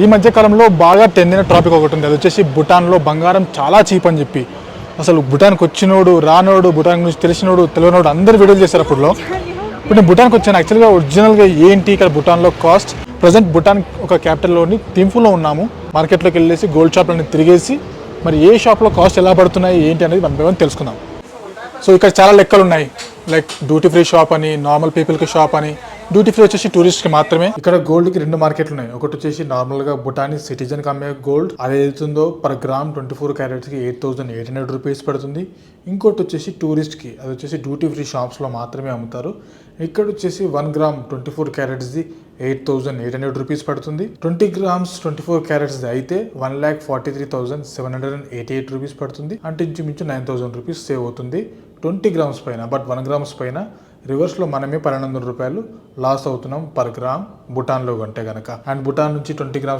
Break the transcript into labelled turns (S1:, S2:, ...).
S1: ఈ మధ్యకాలంలో బాగా టెందిన టాపిక్ ఒకటి ఉంది. అది వచ్చేసి భూటాన్లో బంగారం చాలా చీప్ అని చెప్పి. అసలు భూటాన్కి వచ్చినోడు రానోడు భూటాన్ గురించి తెలిసినోడు తెలియనోడు అందరు వీడియోలు చేశారు అప్పుడులో ఇప్పుడు నేను భూటాన్కి వచ్చాను యాక్చువల్గా ఒరిజినల్గా ఏంటి ఇక్కడ భూటాన్లో కాస్ట్ ప్రజెంట్ భూటాన్ ఒక క్యాపిటల్లోని థింఫులో ఉన్నాము. మార్కెట్లోకి వెళ్ళేసి గోల్డ్ షాప్లని తిరిగేసి మరి ఏ షాప్లో కాస్ట్ ఎలా పడుతున్నాయి ఏంటి అనేది మనం మేము తెలుసుకుందాం. సో ఇక్కడ చాలా లెక్కలు ఉన్నాయి. లైక్ డ్యూటీ ఫ్రీ షాప్ అని నార్మల్ పీపుల్కి షాప్ అని డ్యూటీ ఫ్రీ వచ్చేసి టూరిస్ట్కి మాత్రమే. ఇక్కడ గోల్డ్కి రెండు మార్కెట్లు ఉన్నాయి. ఒకటి వచ్చేసి నార్మల్గా బుటాని సిటిజన్కి అమ్మే గోల్డ్ అది ఏదైతుందో per gram twenty four క్యారెట్స్కి eight thousand eight hundred rupees పడుతుంది. ఇంకోటి వచ్చేసి టూరిస్ట్కి అది వచ్చేసి డ్యూటీ ఫ్రీ షాప్స్లో మాత్రమే అమ్ముతారు. ఇక్కడ వచ్చేసి one gram twenty four క్యారెట్స్ది eight thousand eight hundred rupees పడుతుంది. Twenty grams twenty four carats అయితే one lakh forty three thousand seven hundred and eighty eight rupees పడుతుంది. అంటే ఇంచుమించు నైన్ థౌసండ్ రూపీస్ సేవ్ అవుతుంది. ట్వంటీ గ్రామ్స్ పైన but one grams పైన రివర్స్లో మనమే పన్నెండు వందల రూపాయలు లాస్ అవుతున్నాం పర్ గ్రామ్ భూటాన్లో కొంటే కనుక అండ్ భూటాన్ నుంచి ట్వంటీ గ్రామ్స్